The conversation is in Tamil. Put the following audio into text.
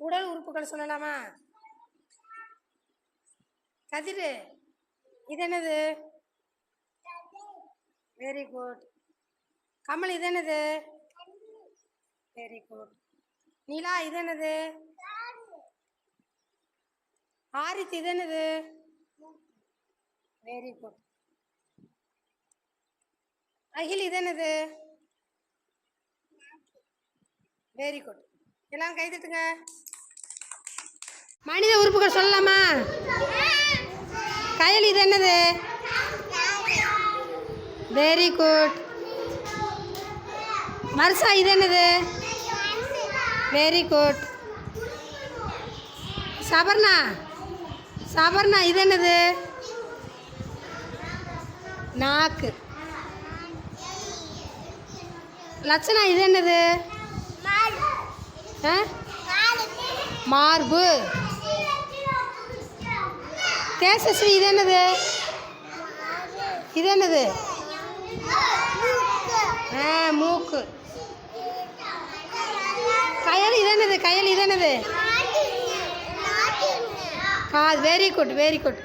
உடல் உறுப்புகள் சொல்லலாமா? கதிர் இது என்னது வெரி குட் கமல் இது என்னது வெரி குட் நிலா இது என்னது ஆரித் இது என்னது வெரி குட் அகில் இது என்னது வெரி குட் எல்லாம் கை தட்டுங்க மனித உறுப்புகள் சொல்லலாமா? கயல் இது என்னது? வெரி குட் மர்சா இது என்னது? வெரி குட் சபர்ணா சபர்ணா இது என்னது? நாக்கு. லட்சணா இது என்னது? ஆ? மார்பு. தேசஸ்ரீ இது என்னது இது என்னது ஆ மூக்கு. கயல் இது என்னது கயல் இது என்னது காது வெரி குட் வெரி குட்